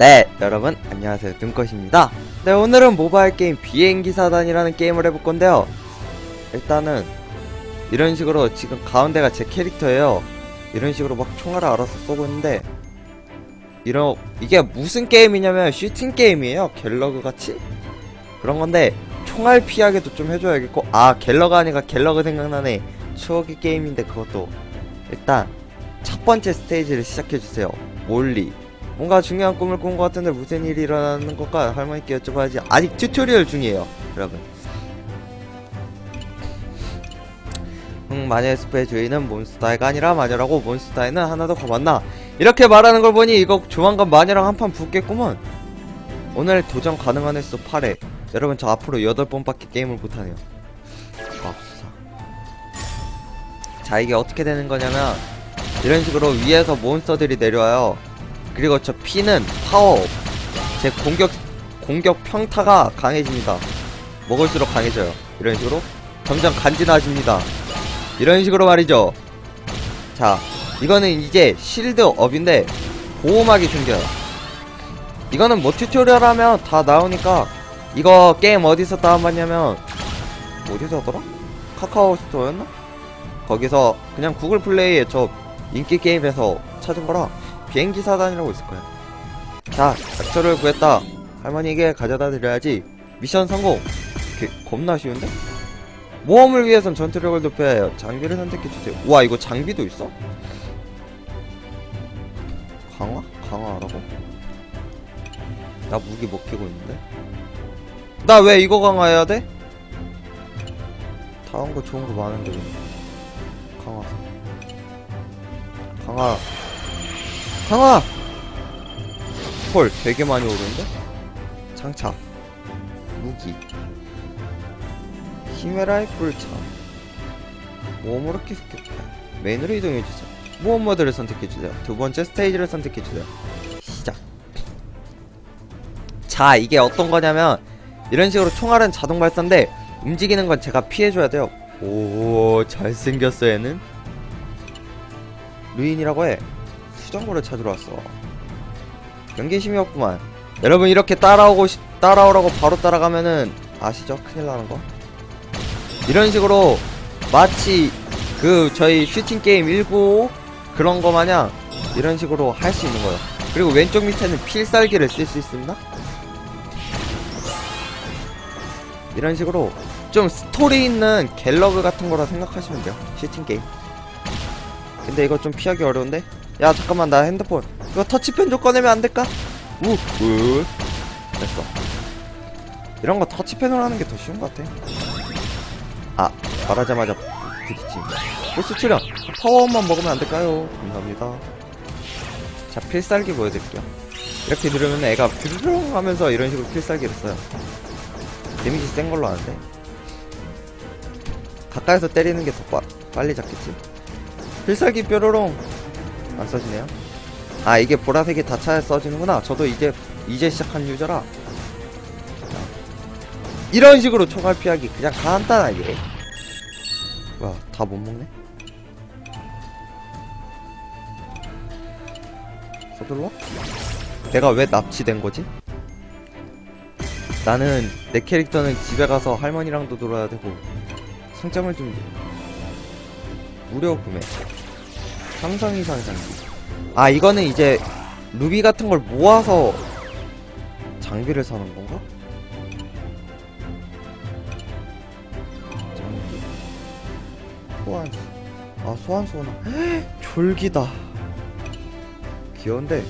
네, 여러분 안녕하세요. 눈꽃입니다. 네, 오늘은 모바일 게임 비행기 사단이라는 게임을 해볼 건데요. 일단은 이런 식으로 지금 가운데가 제 캐릭터예요. 이런 식으로 막 총알을 알아서 쏘고 있는데 이런 이게 무슨 게임이냐면 슈팅 게임이에요. 갤러그 같이 그런 건데 총알 피하게도 좀 해줘야겠고 아 갤러가 아니라 갤러그 생각나네. 추억의 게임인데 그것도 일단 첫 번째 스테이지를 시작해주세요. 몰리. 뭔가 중요한 꿈을 꾼 것 같은데 무슨 일이 일어나는 걸까 할머니께 여쭤봐야지. 아직 튜토리얼 중이에요, 여러분. 응, 마녀의 숲의 주인은 몬스타이가 아니라 마녀라고 몬스타이는 하나도 고맙나. 이렇게 말하는 걸 보니 이거 조만간 마녀랑 한판 붙겠구먼. 오늘 도전 가능한 횟수 8회. 여러분 저 앞으로 8번밖에 게임을 못하네요. 맙소사. 자 이게 어떻게 되는 거냐면 이런 식으로 위에서 몬스터들이 내려와요. 그리고 저 피는 파워 제 공격 공격 평타가 강해집니다. 먹을수록 강해져요. 이런 식으로 점점 간지나집니다. 이런 식으로 말이죠. 자, 이거는 이제 실드 업인데 보호막이 생겨요. 이거는 뭐 튜토리얼 하면 다 나오니까 이거 게임 어디서 다운받냐면 어디서 하더라? 카카오 스토어였나? 거기서 그냥 구글 플레이에 저 인기 게임에서 찾은 거라 비행기 사단이라고 있을 거야. 자, 약초를 구했다. 할머니에게 가져다 드려야지. 미션 성공. 게, 겁나 쉬운데? 모험을 위해선 전투력을 높여야 해요. 장비를 선택해주세요. 우와, 이거 장비도 있어? 강화? 강화하라고? 나 무기 먹히고 있는데? 나 왜 이거 강화해야 돼? 다운 거 좋은 거 많은데 왜? 강화. 강화. 강화! 헐, 되게 많이 오르는데? 장착. 무기. 힘의 라이플 참. 모험으로 계속해주세요. 메인으로 이동해주세요. 모험 모드를 선택해주세요. 두 번째 스테이지를 선택해주세요. 시작. 자, 이게 어떤 거냐면, 이런 식으로 총알은 자동 발사인데, 움직이는 건 제가 피해줘야 돼요. 오, 잘생겼어, 얘는. 루인이라고 해. 수정고를 찾으러 왔어. 경계심이 없구만. 여러분 이렇게 따라오고 시- 따라오라고 바로 따라가면은 아시죠? 큰일 나는 거. 이런 식으로 마치 그 저희 슈팅 게임 195 그런 거 마냥 이런 식으로 할 수 있는 거예요. 그리고 왼쪽 밑에는 필살기를 쓸 수 있습니다. 이런 식으로 좀 스토리 있는 갤러그 같은 거라 생각하시면 돼요. 슈팅 게임. 근데 이거 좀 피하기 어려운데? 야 잠깐만 나 핸드폰 이거 터치펜 좀 꺼내면 안 될까? 우, 우. 됐어. 이런 거 터치펜으로 하는 게 더 쉬운 것 같아. 아, 말하자마자 부딪힘. 보스 출연! 파워업만 먹으면 안 될까요? 감사합니다. 자, 필살기 보여드릴게요. 이렇게 누르면 애가 뷰르릉 하면서 이런 식으로 필살기를 써요. 데미지 센 걸로 아는데. 가까이서 때리는 게 더 빨리 잡겠지? 필살기 뾰로롱! 안 써지네요. 아 이게 보라색이 다 차야 써지는구나. 저도 이제 이제 시작한 유저라. 자, 이런 식으로 총알 피하기 그냥 간단하게. 뭐야 다못 먹네? 서둘러? 내가 왜 납치된 거지? 나는 내 캐릭터는 집에 가서 할머니랑도 놀아야 되고 상점을 좀 무료 구매 상상 이상 장비. 아, 이거는 이제 루비 같은 걸 모아서 장비를 사는 건가? 장비. 소환수. 아, 소환수구나. 졸기다. 귀여운데.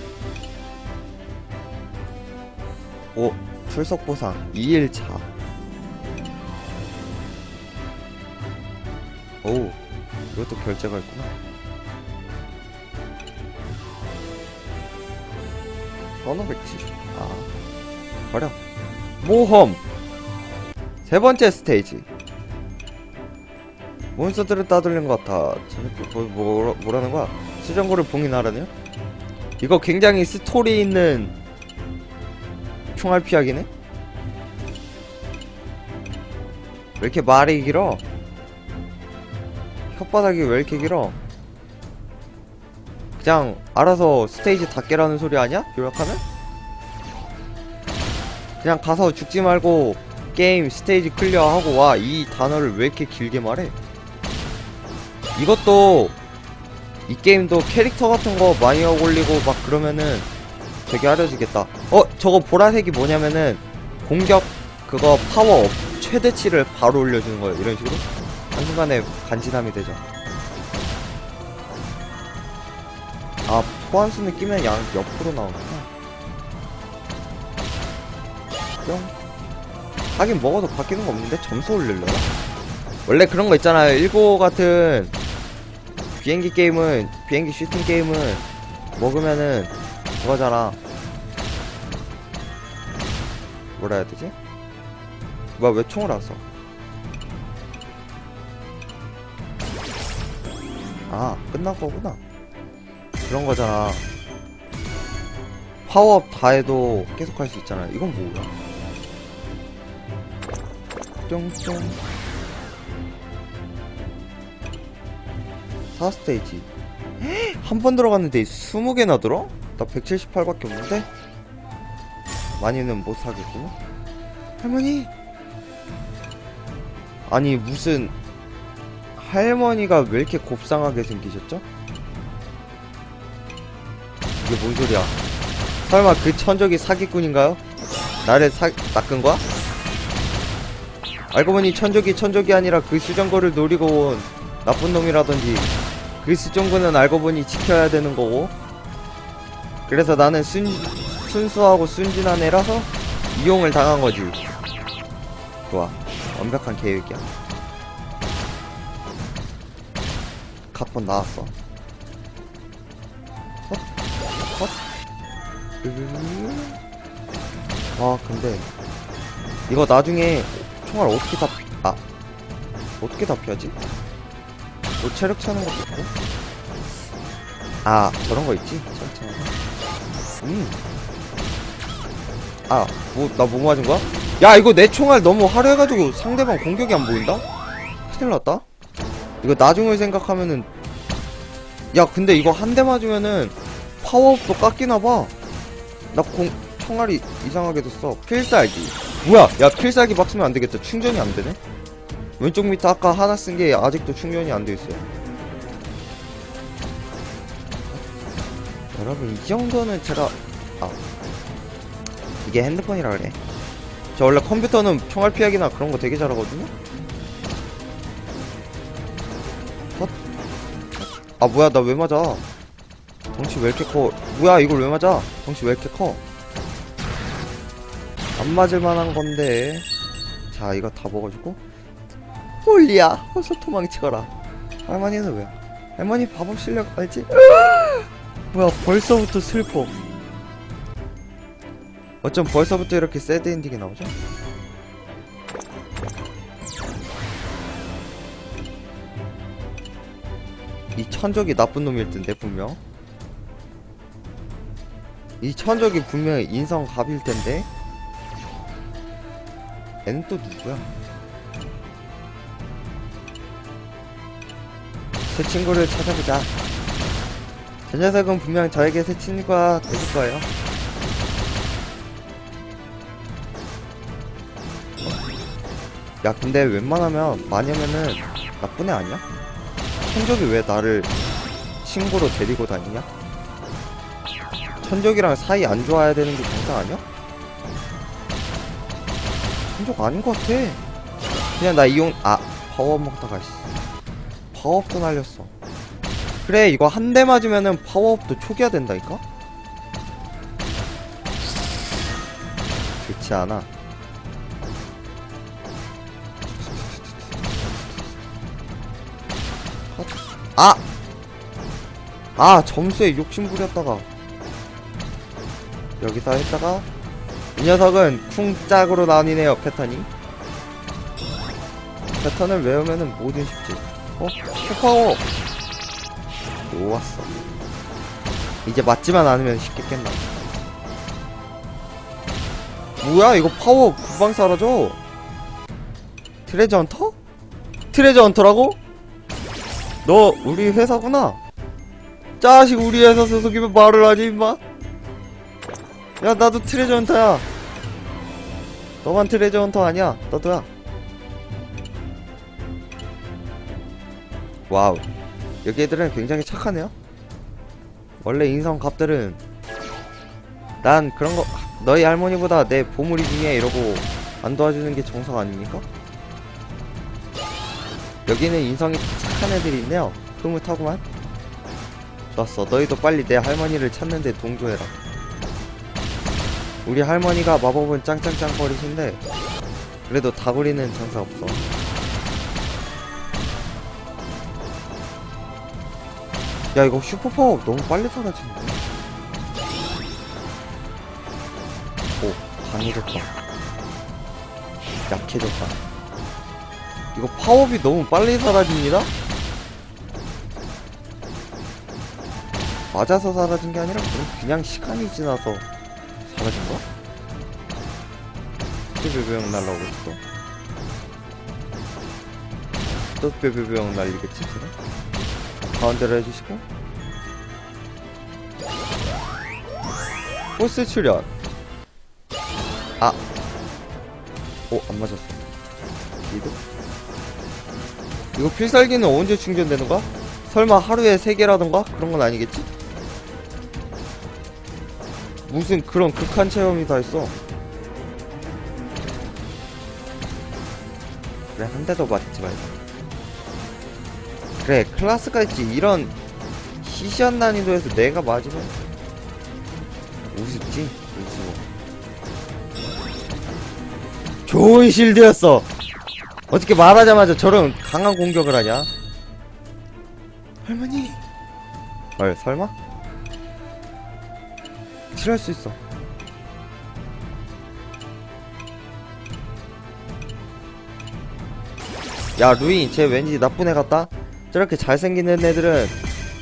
오, 출석 보상 2일차. 오, 이것도 결제가 있구나. 선호 170. 아. 버려. 모험. 세 번째 스테이지. 몬스터들을 따돌린 것 같아. 뭐, 뭐, 뭐라는 거야? 수정고를 봉인하라네요? 이거 굉장히 스토리 있는 총알 피하기네? 왜 이렇게 말이 길어? 혓바닥이 왜 이렇게 길어? 그냥 알아서 스테이지 다 깨라는 소리 아니야? 요약하면? 그냥 가서 죽지 말고 게임 스테이지 클리어하고 와. 이 단어를 왜 이렇게 길게 말해? 이것도 이 게임도 캐릭터 같은 거 많이 올리고 막 그러면은 되게 하려지겠다. 어 저거 보라색이 뭐냐면은 공격 그거 파워업 최대치를 바로 올려주는 거예요. 이런 식으로? 한순간에 간지남이 되죠 아 소환수는 끼면 양 옆으로 나오는구나 뿅 하긴 먹어도 바뀌는 거 없는데 점수 올릴려나? 원래 그런 거 있잖아요 일고 같은 비행기 게임은 비행기 슈팅 게임은 먹으면은 그거잖아 뭐라 해야 되지? 뭐야 왜 총을 안 써? 아 끝난 거구나 그런 거잖아 파워업 다 해도 계속 할 수 있잖아 이건 뭐야? 뿅뿅 4스테이지 한 번 들어갔는데 20개나 들어? 나 178밖에 없는데? 많이는 못 사겠구나 할머니 아니 무슨 할머니가 왜 이렇게 곱상하게 생기셨죠? 이게 뭔 소리야? 설마 그 천적이 사기꾼인가요? 나를 사, 낚은 거야? 알고 보니 천적이 천적이 아니라 그 수정거를 노리고 온 나쁜 놈이라던지 그 수정구는 알고 보니 지켜야 되는 거고. 그래서 나는 순, 순수하고 순진한 애라서 이용을 당한 거지. 좋아. 완벽한 계획이야. 각본 나왔어. 헛, 헛. 으. 아 근데 이거 나중에 총알 어떻게 다 피... 아 어떻게 다 피하지? 뭐 체력 차는 것도 있고 아 저런 거 있지? 체력 차는 거 음 아 뭐 나 뭐 맞은 거야? 야 이거 내 총알 너무 화려해가지고 상대방 공격이 안 보인다? 큰일 났다 이거 나중을 생각하면은 야 근데 이거 한 대 맞으면은 파워업도 깎이나봐. 나공 총알이 이상하게 됐어 필살기. 뭐야? 야 필살기 막 쓰면 안되겠다. 충전이 안되네? 왼쪽 밑에 아까 하나 쓴 게 아직도 충전이 안 돼 있어요. 여러분 이 정도는 제가 아. 이게 핸드폰이라 그래. 저 원래 컴퓨터는 총알 피하기나 그런 거 되게 잘하거든요? 헛. 아 뭐야. 나 왜 맞아 덩치 왜 이렇게 커? 뭐야 이걸 왜 맞아? 덩치 왜 이렇게 커? 안 맞을 만한 건데. 자 이거 다 먹어주고. 홀리야! 어서 도망치거라. 할머니는 왜? 할머니 바보 실력 알지? 뭐야 벌써부터 슬퍼. 어쩜 벌써부터 이렇게 새드 엔딩이 나오죠? 이 천적이 나쁜 놈일 텐데 분명 이 천적이 분명히 인성 갑일 텐데 얘는 또 누구야? 새 친구를 찾아보자 저 녀석은 분명 저에게 새 친구가 되실 거예요 야 근데 웬만하면 마녀면은 나쁜 애 아니야? 천적이 왜 나를 친구로 데리고 다니냐? 천적이랑 사이 안 좋아야 되는 게 정상 아니야? 천적 아닌 것 같아 그냥 나 이용 아 파워업 먹다가 씨 파워업도 날렸어 그래 이거 한 대 맞으면은 파워업도 초기화 된다니까? 좋지 않아 아! 아 점수에 욕심 부렸다가 여기다 했다가 이 녀석은 쿵짝으로 나뉘네요 패턴이. 패턴을 외우면은 뭐든 쉽지. 어? 슈퍼 좋았어. 이제 맞지만 않으면 쉽겠겠나? 뭐야 이거 파워 금방 사라져. 트레저 헌터? 트레저 헌터라고? 너 우리 회사구나. 자식 우리 회사 소속이면 말을 하지 임마 야 나도 트레저 헌터야. 너만 트레저 헌터 아니야. 너도야. 와우. 여기 애들은 굉장히 착하네요. 원래 인성 갑들은 난 그런 거 너희 할머니보다 내 보물이 중요해 이러고 안 도와주는 게 정석 아닙니까? 여기는 인성이 착한 애들이 있네요. 흐뭇하구만. 좋았어. 너희도 빨리 내 할머니를 찾는데 동조해라 우리 할머니가 마법은 짱짱짱 거리신데 그래도 다구리는 장사 없어. 야 이거 슈퍼파워 너무 빨리 사라지는데? 오 강해졌다. 약해졌다. 이거 파워비 너무 빨리 사라집니다? 맞아서 사라진 게 아니라 그냥 시간이 지나서 사라진? 또 베베형 날라오고 있어 또 베베형 날리겠지 지금? 가운데로 해주시고 보스 출연 아 오, 안 맞았어 이도 이거 필살기는 언제 충전되는 거야? 설마 하루에 3개라던가? 그런 건 아니겠지? 무슨 그런 극한 체험이 다 있어. 그래 한 대도 맞지 말자. 그래 클라스가 있지. 이런 시시한 난이도에서 내가 맞으면 우습지? 우스워 좋은 실드였어. 어떻게 말하자마자 저런 강한 공격을 하냐? 할머니! 헐 설마? 칠할 수 있어. 야 루인 쟤 왠지 나쁜 애 같다? 저렇게 잘생긴 애들은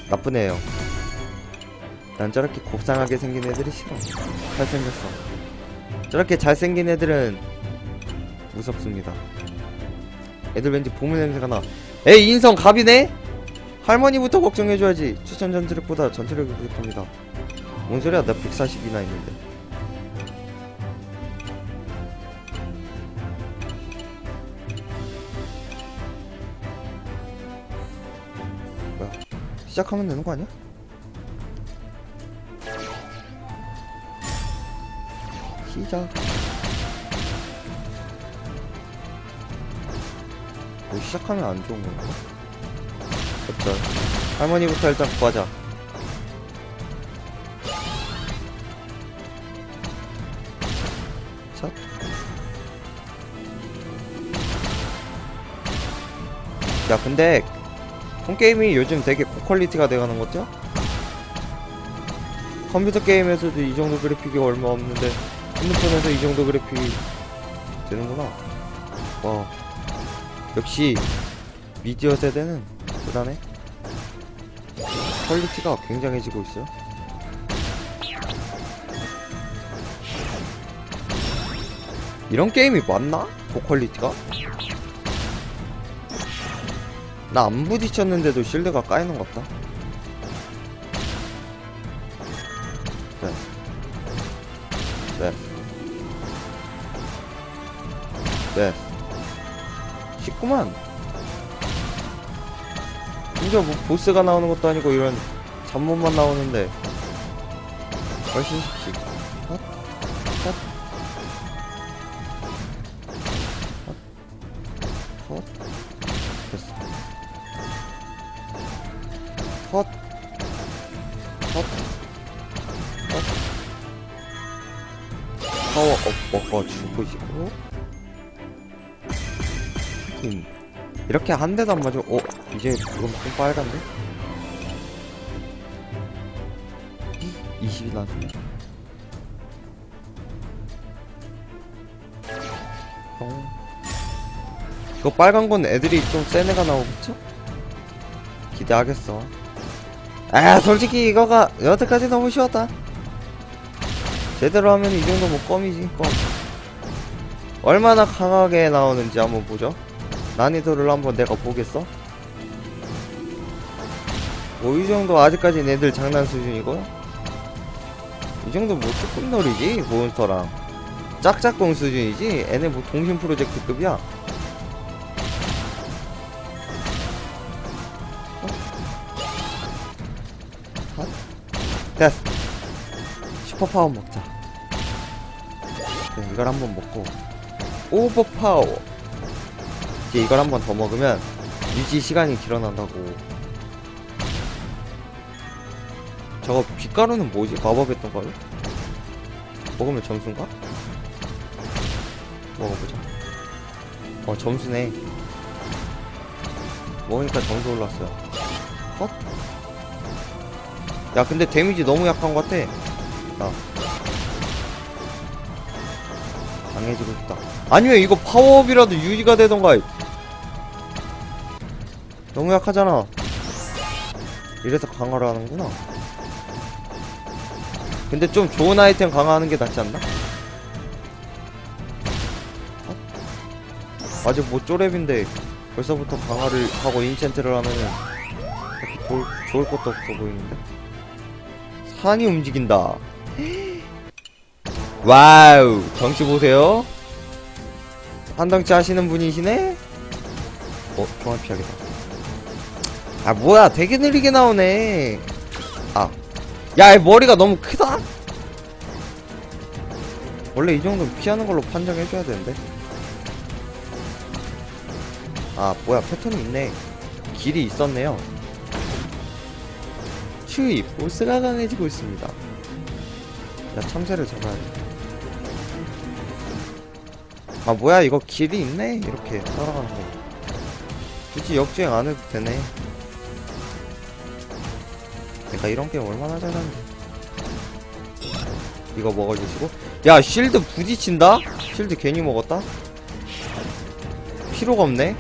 나쁜 애예요. 난 저렇게 곱상하게 생긴 애들이 싫어. 잘생겼어. 저렇게 잘생긴 애들은 무섭습니다. 애들 왠지 보물 냄새가 나. 에이 인성 갑이네? 할머니부터 걱정해줘야지. 추천 전투력보다 전투력이 부족합니다 뭔 소리야? 나 140이나 있는데. 뭐야? 시작하면 되는 거 아니야? 시작. 뭐 시작하면 안 좋은 건가? 그쵸 할머니부터 일단 구하자 야, 근데, 폰게임이 요즘 되게 고퀄리티가 돼가는 것 같죠? 컴퓨터 게임에서도 이 정도 그래픽이 얼마 없는데, 핸드폰에서 이 정도 그래픽이 되는구나. 와. 역시, 미디어 세대는 대단해. 퀄리티가 굉장해지고 있어요. 이런 게임이 맞나? 고퀄리티가? 나 안 부딪혔는데도 실드가 까이는 것 같다. 네. 네. 네. 쉽구만. 진짜 뭐 보스가 나오는 것도 아니고 이런 잡몹만 나오는데 훨씬 쉽지. 싶고. 하긴 이렇게 한 대도 안 맞아. 어, 이제 그건 좀 빨간데? 20이 나왔네. 어. 이거 빨간 건 애들이 좀 센 애가 나오겠죠? 기대하겠어. 아, 솔직히 이거가 여태까지 너무 쉬웠다. 제대로 하면 이 정도 뭐 껌이지, 껌. 얼마나 강하게 나오는지 한번 보죠. 난이도를 한번 내가 보겠어? 뭐 이 정도 아직까지 애들 장난 수준이고 이 정도 뭐 조금 놀이지 몬스터랑. 짝짝꿍 수준이지? 얘네 뭐 동심 프로젝트급이야? 어? 됐어. 슈퍼파워 먹자. 네, 이걸 한번 먹고 오버파워 이제 이걸 한 번 더 먹으면 유지 시간이 길어난다고 저거 빛가루는 뭐지? 마법의 똥가루? 먹으면 점수인가? 먹어보자 어 점수네 먹으니까 점수 올랐어요 헛? 야 근데 데미지 너무 약한 것 같아 나 강해지고 싶다 아니면 이거 파워업이라도 유지가 되던가. 너무 약하잖아. 이래서 강화를 하는구나. 근데 좀 좋은 아이템 강화하는 게 낫지 않나? 어? 아직 뭐 쪼렙인데 벌써부터 강화를 하고 인챈트를 하면은 좋을, 좋을 것도 없어 보이는데. 산이 움직인다. 와우! 덩치 보세요 한 덩치 하시는 분이시네 어 종합 피하겠다 아 뭐야 되게 느리게 나오네 아 야, 이 머리가 너무 크다? 원래 이 정도는 피하는 걸로 판정해줘야 되는데. 아, 뭐야, 패턴이 있네. 길이 있었네요. 추위, 보스가 강해지고 있습니다. 야, 참새를 잡아야 돼. 아, 뭐야, 이거 길이 있네? 이렇게 따라가는 거. 굳이 역주행 안 해도 되네. 내가 이런 게임 얼마나 잘하는데 이거 먹어주시고 야 쉴드 부딪힌다? 쉴드 괜히 먹었다? 필요가 없네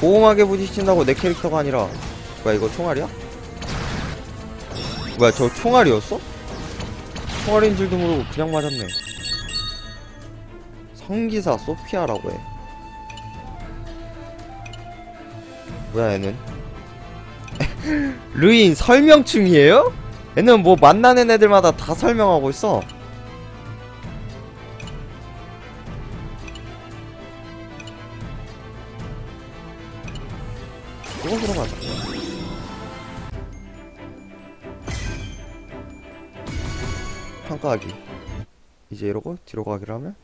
보험하게 부딪힌다고 내 캐릭터가 아니라 뭐야 이거 총알이야? 뭐야 저 총알이었어? 총알인 줄도 모르고 그냥 맞았네 성기사 소피아라고 해 뭐야 얘는 루인 설명충이에요? 얘는 뭐 만나는 애들마다 다 설명하고 있어. 이것으로 가자. 평가하기. 이제 이러고 뒤로 가기를 하면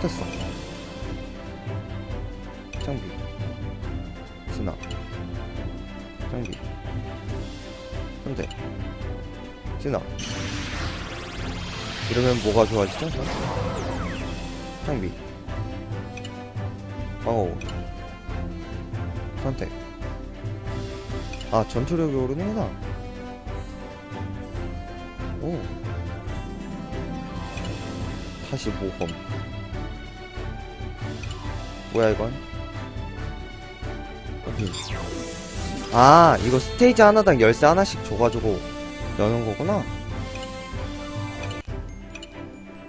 됐어. 장비. 진화 장비. 현대. 진화 이러면 뭐가 좋아지죠? 장비. 방어. 선택. 아 전투력이 오르는구나. 오. 다시 모험 뭐야 이건 아 이거 스테이지 하나당 열쇠 하나씩 줘가지고 여는 거구나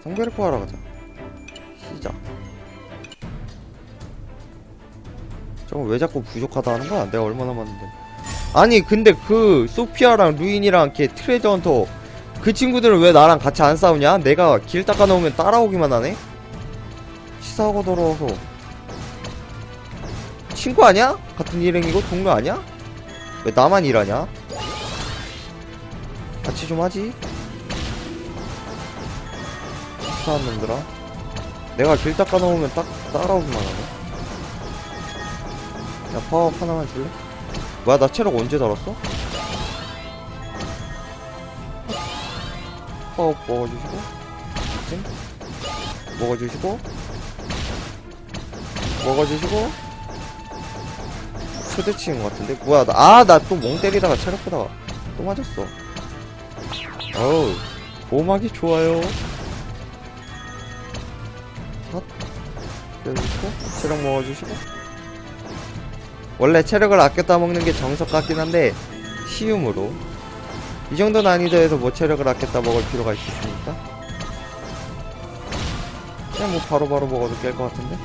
성별을 포하러 가자 시작 저거 왜 자꾸 부족하다 하는 거야? 내가 얼마나 많은데 아니 근데 그 소피아랑 루인이랑 걔 트레저 헌터 그 친구들은 왜 나랑 같이 안 싸우냐? 내가 길 닦아놓으면 따라오기만 하네? 치사하고 더러워서 친구 아니야? 같은 일행이고 동료 아니야? 왜 나만 일하냐? 같이 좀 하지? 치사한 놈들아 내가 길 닦아놓으면 딱 따라오기만 하네 야 파워업 하나만 줄래? 뭐야 나 체력 언제 달았어? 파워업 먹어주시고 찡 먹어주시고 먹어주시고 초대치인 것 같은데? 뭐야, 나, 아, 나 또 멍 때리다가 체력 보다가 또 맞았어. 어우, 보호막이 좋아요. 핫. 빼주시고, 체력 먹어주시고. 원래 체력을 아꼈다 먹는 게 정석 같긴 한데, 시음으로. 이 정도 난이도에서 뭐 체력을 아꼈다 먹을 필요가 있겠습니까? 그냥 뭐 바로바로 먹어도 깰 것 같은데?